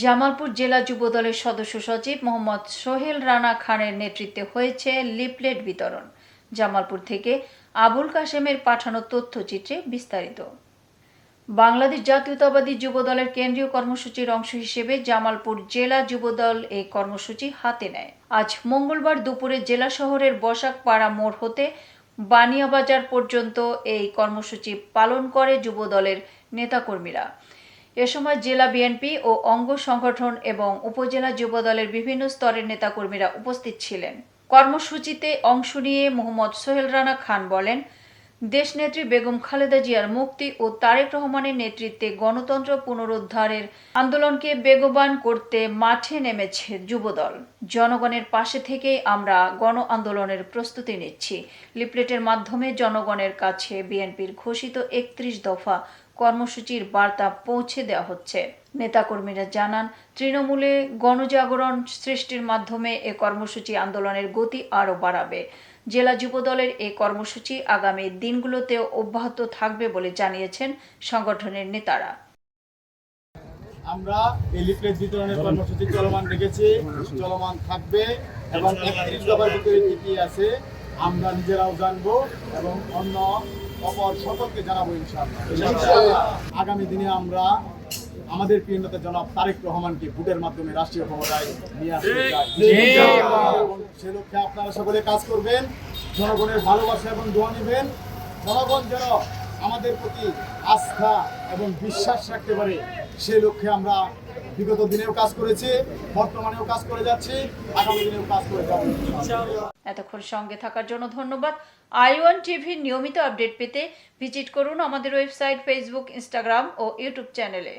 জামালপুর জেলা যুবদলের সদস্য সচিব মোহাম্মদ সোহেল রানা খানের নেতৃত্বে হয়েছে লিফলেট বিতরণ। জামালপুর থেকে আবুল কাশেমের পাঠানো তথ্যচিত্রে বিস্তারিত। বাংলাদেশ জাতীয়তাবাদী যুবদলের কেন্দ্রীয় কর্মসূচির অংশ হিসেবে জামালপুর জেলা যুবদল এই কর্মসূচি হাতে নেয়। আজ মঙ্গলবার দুপুরে জেলা শহরের বসাকপাড়া মোড় হতে বানিয়াবাজার পর্যন্ত এই কর্মসূচি পালন করে যুবদলের নেতাকর্মীরা। এ সময় জেলা বিএনপি ও অঙ্গ সংগঠন এবং উপজেলা যুবদলের বিভিন্ন স্তরের নেতাকর্মীরা উপস্থিত ছিলেন। কর্মসূচিতে অংশ নিয়ে মোহাম্মদ সোহেল রানা খান বলেন, দেশনেত্রী বেগম খালেদা জিয়ার মুক্তি ও তারেক রহমানের নেতৃত্বে গণতন্ত্র পুনরুদ্ধারের আন্দোলনকে বেগবান করতে মাঠে নেমেছে যুবদল। জনগণের পাশে থেকেই আমরা গণ আন্দোলনের প্রস্তুতি নিচ্ছি। লিফলেটের মাধ্যমে জনগণের কাছে বিএনপির ঘোষিত একত্রিশ দফা কর্মসূচির বার্তা পৌঁছে দেওয়া হচ্ছে। নেতাকর্মীরা জানান তৃণমূলে গণজাগরণ সৃষ্টির মাধ্যমে এ কর্মসূচি আন্দোলনের গতি আরও বাড়াবে। জেলা যুবদলের এই কর্মসূচি আগামী দিনগুলোতেও অব্যাহত থাকবে বলে জানিয়েছেন সংগঠনের নেতারা। আমরা এই লিফলেট বিতরণের কর্মসূচি চলমান রেখেছি চলমান থাকবে এবং একত্রিশ দফার ভিতরে কি কি আছে আমরা নিজেরাও জানব এবং অন্য অপর সকলকে জানাব ইনশাআল্লাহ। আগামী দিনে আমরা আমাদের প্রিয় নেতা জনাব তারেক রহমানকে ভোটের মাধ্যমে রাষ্ট্রীয় ক্ষমতায় নিয়ে আসতে চাই। সে লক্ষ্যে আপনারা সকলে কাজ করবেন জনগণের ভালোবাসা এবং দোয়া নেবেন। জনগণ যেন আমাদের প্রতি আস্থা এবং বিশ্বাস রাখতে পারে সে লক্ষ্যে আমরা বিগত দিনেও কাজ করেছি, বর্তমানেও কাজ করে যাচ্ছি, আগামী দিনেও কাজ করে যাব। এতক্ষণ সঙ্গে থাকার জন্য ধন্যবাদ। আই ওয়ান টিভির নিয়মিত আপডেট পেতে ভিজিট করুন আমাদের ওয়েবসাইট, ফেসবুক, ইনস্টাগ্রাম ও ইউটিউব চ্যানেলে।